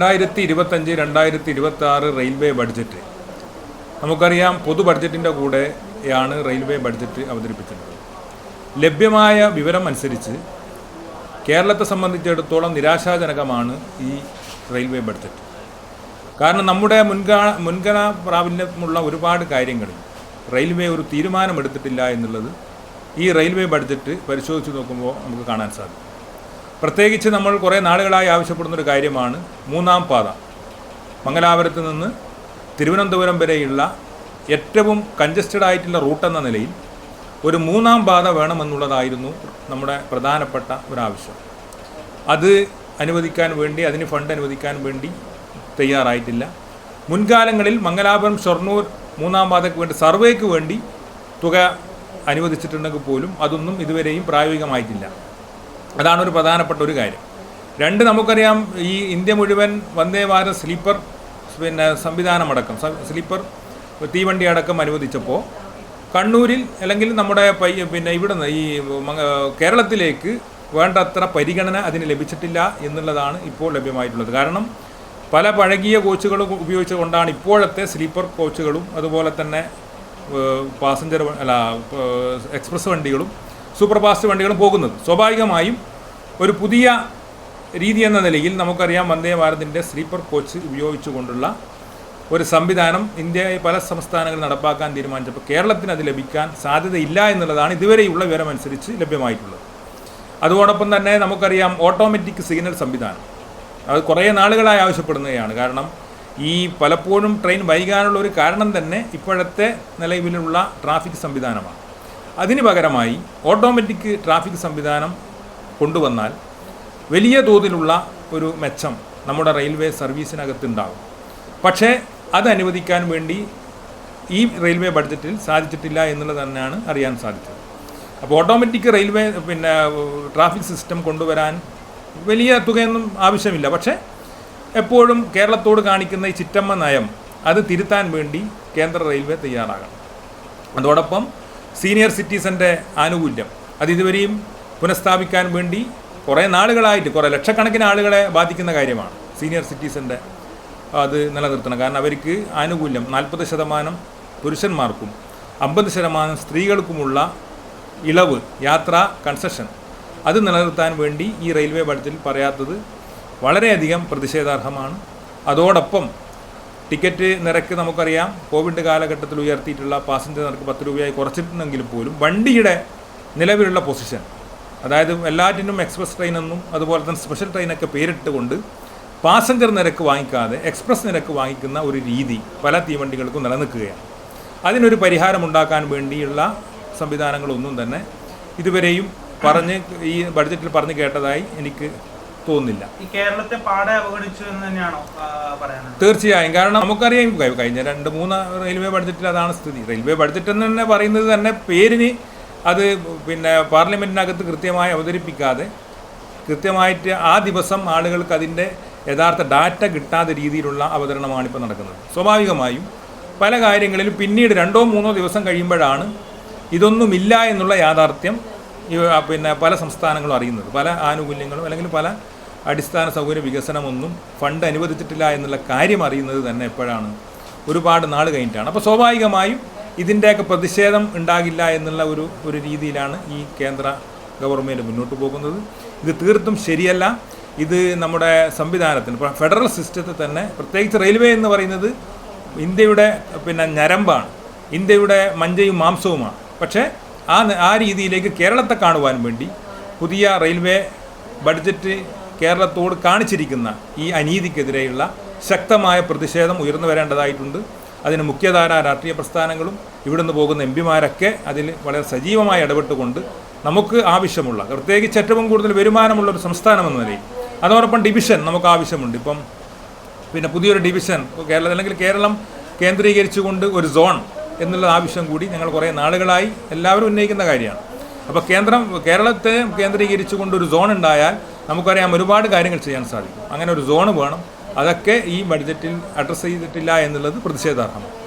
രണ്ടായിരത്തി ഇരുപത്തഞ്ച് രണ്ടായിരത്തി ഇരുപത്തി ആറ് റെയിൽവേ ബഡ്ജറ്റ്. നമുക്കറിയാം പൊതു ബഡ്ജറ്റിന്റെ കൂടെയാണ് റെയിൽവേ ബഡ്ജറ്റ് അവതരിപ്പിച്ചിട്ടുള്ളത്. ലഭ്യമായ വിവരം അനുസരിച്ച് കേരളത്തെ സംബന്ധിച്ചിടത്തോളം നിരാശാജനകമാണ് ഈ റെയിൽവേ ബഡ്ജറ്റ്. കാരണം നമ്മുടെ മുൻഗണ മുൻഗണന പ്രാബല്യമുള്ള ഒരുപാട് കാര്യങ്ങളിൽ റെയിൽവേ ഒരു തീരുമാനമെടുത്തിട്ടില്ല എന്നുള്ളത് ഈ റെയിൽവേ ബഡ്ജറ്റ് പരിശോധിച്ച് നോക്കുമ്പോൾ നമുക്ക് കാണാൻ സാധിക്കും. പ്രത്യേകിച്ച് നമ്മൾ കുറേ നാളുകളായി ആവശ്യപ്പെടുന്നൊരു കാര്യമാണ് മൂന്നാം പാത. മംഗലാപുരത്ത് നിന്ന് തിരുവനന്തപുരം വരെയുള്ള ഏറ്റവും കഞ്ചസ്റ്റഡ് ആയിട്ടുള്ള റൂട്ടെന്ന നിലയിൽ ഒരു മൂന്നാം പാത വേണമെന്നുള്ളതായിരുന്നു നമ്മുടെ പ്രധാനപ്പെട്ട ഒരാവശ്യം. അത് അനുവദിക്കാൻ വേണ്ടി അതിന് ഫണ്ട് അനുവദിക്കാൻ വേണ്ടി തയ്യാറായിട്ടില്ല. മുൻകാലങ്ങളിൽ മംഗലാപുരം ഷൊർണൂർ മൂന്നാം പാതയ്ക്ക് വേണ്ടി സർവേക്ക് വേണ്ടി തുക അനുവദിച്ചിട്ടുണ്ടെങ്കിൽ പോലും അതൊന്നും ഇതുവരെയും പ്രായോഗികമായിട്ടില്ല. അതാണ് ഒരു പ്രധാനപ്പെട്ട ഒരു കാര്യം. രണ്ട് നമുക്കറിയാം ഈ ഇന്ത്യ മുഴുവൻ വന്ദേ ഭാരത് സ്ലീപ്പർ പിന്നെ സംവിധാനമടക്കം സ്ലീപ്പർ തീവണ്ടി അടക്കം അനുവദിച്ചപ്പോൾ കണ്ണൂരിൽ അല്ലെങ്കിൽ നമ്മുടെ പയ്യ പിന്നെ ഇവിടുന്ന് ഈ കേരളത്തിലേക്ക് വേണ്ടത്ര പരിഗണന അതിന് ലഭിച്ചിട്ടില്ല എന്നുള്ളതാണ് ഇപ്പോൾ ലഭ്യമായിട്ടുള്ളത്. കാരണം പല പഴകിയ കോച്ചുകൾ ഉപയോഗിച്ചുകൊണ്ടാണ് ഇപ്പോഴത്തെ സ്ലീപ്പർ കോച്ചുകളും അതുപോലെ തന്നെ പാസഞ്ചർ അല്ല എക്സ്പ്രസ് വണ്ടികളും സൂപ്പർ ഫാസ്റ്റ് വണ്ടികളും പോകുന്നത്. സ്വാഭാവികമായും ഒരു പുതിയ രീതി എന്ന നിലയിൽ നമുക്കറിയാം വന്ദേ ഭാരതിന്റെ സ്ലീപ്പർ കോച്ച് ഉപയോഗിച്ചുകൊണ്ടുള്ള ഒരു സംവിധാനം ഇന്ത്യയെ പല സംസ്ഥാനങ്ങളിൽ നടപ്പാക്കാൻ തീരുമാനിച്ചപ്പോൾ കേരളത്തിന് അത് ലഭിക്കാൻ സാധ്യതയില്ല എന്നുള്ളതാണ് ഇതുവരെയുള്ള വിവരമനുസരിച്ച് ലഭ്യമായിട്ടുള്ളത്. അതോടൊപ്പം തന്നെ നമുക്കറിയാം ഓട്ടോമാറ്റിക് സിഗ്നൽ സംവിധാനം. അത് കുറേ നാളുകളായി ആവശ്യപ്പെടുന്നതാണ്. കാരണം ഈ പലപ്പോഴും ട്രെയിൻ വൈകാനുള്ള ഒരു കാരണം തന്നെ ഇപ്പോഴത്തെ നിലവിലുള്ള ട്രാഫിക് സംവിധാനമാണ്. അതിന് പകരമായി ഓട്ടോമാറ്റിക് ട്രാഫിക് സംവിധാനം കൊണ്ടുവന്നാൽ വലിയ തോതിലുള്ള ഒരു മെച്ചം നമ്മുടെ റെയിൽവേ സർവീസിനകത്തുണ്ടാകും. പക്ഷേ അത് അനുവദിക്കാൻ വേണ്ടി ഈ റെയിൽവേ ബഡ്ജറ്റിൽ സാധിച്ചിട്ടില്ല എന്നുള്ളത് തന്നെയാണ് അറിയാൻ സാധിച്ചത്. അപ്പോൾ ഓട്ടോമാറ്റിക് റെയിൽവേ പിന്നെ ട്രാഫിക് സിസ്റ്റം കൊണ്ടുവരാൻ വലിയ തുകയൊന്നും ആവശ്യമില്ല. പക്ഷേ എപ്പോഴും കേരളത്തോട് കാണിക്കുന്ന ഈ ചിറ്റമ്മ നയം അത് തിരുത്താൻ വേണ്ടി കേന്ദ്ര റെയിൽവേ തയ്യാറാകണം. അതോടൊപ്പം സീനിയർ സിറ്റിസന്റെ ആനുകൂല്യം. അത് ഇതുവരെയും പുനഃസ്ഥാപിക്കാൻ വേണ്ടി കുറേ നാളുകളായിട്ട് കുറേ ലക്ഷക്കണക്കിന് ആളുകളെ ബാധിക്കുന്ന കാര്യമാണ്. സീനിയർ സിറ്റിസന്റെ അത് നിലനിർത്തണം. കാരണം അവർക്ക് ആനുകൂല്യം നാൽപ്പത് ശതമാനം പുരുഷന്മാർക്കും അമ്പത് ശതമാനം സ്ത്രീകൾക്കുമുള്ള ഇളവ് യാത്ര കൺസെഷൻ അത് നിലനിർത്താൻ വേണ്ടി ഈ റെയിൽവേ ബഡ്ജറ്റിൽ പറയാത്തത് വളരെയധികം പ്രതിഷേധാർഹമാണ്. അതോടൊപ്പം ടിക്കറ്റ് നിരക്ക് നമുക്കറിയാം കോവിഡ് കാലഘട്ടത്തിൽ ഉയർത്തിയിട്ടുള്ള പാസഞ്ചർ നിരക്ക് പത്ത് രൂപയായി കുറച്ചിട്ടുണ്ടെങ്കിൽ പോലും വണ്ടിയുടെ നിലവിലുള്ള പൊസിഷൻ അതായത് എല്ലാറ്റിനും എക്സ്പ്രസ് ട്രെയിൻ എന്നും അതുപോലെ തന്നെ സ്പെഷ്യൽ ട്രെയിനൊക്കെ പേരിട്ടുകൊണ്ട് പാസഞ്ചർ നിരക്ക് വാങ്ങിക്കാതെ എക്സ്പ്രസ് നിരക്ക് വാങ്ങിക്കുന്ന ഒരു രീതി പല തീവണ്ടികൾക്കും നിലനിൽക്കുകയാണ്. അതിനൊരു പരിഹാരം ഉണ്ടാക്കാൻ വേണ്ടിയുള്ള സംവിധാനങ്ങളൊന്നും തന്നെ ഇതുവരെയും പറഞ്ഞ് ഈ ബഡ്ജറ്റിൽ പറഞ്ഞു കേട്ടതായി എനിക്ക് തോന്നുന്നില്ല. ഈ കേരളത്തെ പാടെ അവഗണിച്ചു എന്ന് തന്നെയാണോ പറയാനുള്ളത്? തീർച്ചയായും. കാരണം നമുക്കറിയാം കഴിഞ്ഞ രണ്ട് മൂന്ന് റെയിൽവേ ബഡ്ജറ്റിൽ അതാണ് സ്ഥിതി. റെയിൽവേ ബഡ്ജറ്റ് എന്ന് തന്നെ പറയുന്നത് തന്നെ പേരിന് അത് പിന്നെ പാർലമെന്റിനകത്ത് കൃത്യമായി അവതരിപ്പിക്കാതെ കൃത്യമായിട്ട് ആ ദിവസം ആളുകൾക്ക് അതിന്റെ യഥാർത്ഥ ഡാറ്റ കിട്ടാത്ത രീതിയിലുള്ള അവതരണമാണ് ഇപ്പോൾ നടക്കുന്നത്. സ്വാഭാവികമായും പല കാര്യങ്ങളിലും പിന്നീട് രണ്ടോ മൂന്നോ ദിവസം കഴിയുമ്പോഴാണ് ഇതൊന്നുമില്ല എന്നുള്ള യാഥാർത്ഥ്യം പിന്നെ പല സംസ്ഥാനങ്ങളും അറിയുന്നത്. പല ആനുകൂല്യങ്ങളും അല്ലെങ്കിൽ പല അടിസ്ഥാന സൗകര്യ വികസനമൊന്നും ഫണ്ട് അനുവദിച്ചിട്ടില്ല എന്നുള്ള കാര്യം അറിയുന്നത് തന്നെ എപ്പോഴാണ്? ഒരുപാട് നാൾ കഴിഞ്ഞിട്ടാണ്. അപ്പോൾ സ്വാഭാവികമായും ഇതിന്റെയൊക്കെ പ്രതിഷേധം ഉണ്ടാകില്ല എന്നുള്ള ഒരു ഒരു രീതിയിലാണ് ഈ കേന്ദ്ര ഗവൺമെന്റ് മുന്നോട്ട് പോകുന്നത്. ഇത് തീർത്തും ശരിയല്ല. ഇത് നമ്മുടെ സംവിധാനത്തിന് ഫെഡറൽ സിസ്റ്റത്തിൽ തന്നെ പ്രത്യേകിച്ച് റെയിൽവേ എന്ന് പറയുന്നത് ഇന്ത്യയുടെ പിന്നെ ഞരമ്പാണ്. ഇന്ത്യയുടെ മഞ്ചയും മാംസവുമാണ്. പക്ഷേ ആ ആ രീതിയിലേക്ക് കേരളത്തെ കാണുവാൻ വേണ്ടി പുതിയ റെയിൽവേ ബഡ്ജറ്റ് കേരളത്തോട് കാണിച്ചിരിക്കുന്ന ഈ അനീതിക്കെതിരെയുള്ള ശക്തമായ പ്രതിഷേധം ഉയർന്നു വരേണ്ടതായിട്ടുണ്ട്. അതിന് മുഖ്യധാര രാഷ്ട്രീയ പ്രസ്ഥാനങ്ങളും ഇവിടുന്ന് പോകുന്ന എം പിമാരൊക്കെ അതിൽ വളരെ സജീവമായി ഇടപെട്ടുകൊണ്ട് നമുക്ക് ആവശ്യമുള്ള പ്രത്യേകിച്ച് ഏറ്റവും കൂടുതൽ വരുമാനമുള്ള ഒരു സംസ്ഥാനം എന്ന നിലയിൽ. അതോടൊപ്പം ഡിവിഷൻ നമുക്ക് ആവശ്യമുണ്ട്. ഇപ്പം പിന്നെ പുതിയൊരു ഡിവിഷൻ കേരളത്തിൽ അല്ലെങ്കിൽ കേരളം കേന്ദ്രീകരിച്ചുകൊണ്ട് ഒരു സോൺ എന്നുള്ള ആവശ്യം കൂടി ഞങ്ങൾ കുറേ നാളുകളായി എല്ലാവരും ഉന്നയിക്കുന്ന കാര്യമാണ്. അപ്പോൾ കേന്ദ്രം കേരളത്തെ കേന്ദ്രീകരിച്ചുകൊണ്ട് ഒരു സോൺ ഉണ്ടായാൽ നമുക്കറിയാം ഒരുപാട് കാര്യങ്ങൾ ചെയ്യാൻ സാധിക്കും. അങ്ങനെ ഒരു സോണ് വേണം. അതൊക്കെ ഈ ബഡ്ജറ്റിൽ അഡ്രസ്സ് ചെയ്തിട്ടില്ല എന്നുള്ളത് പ്രതിഷേധാർഹമാണ്.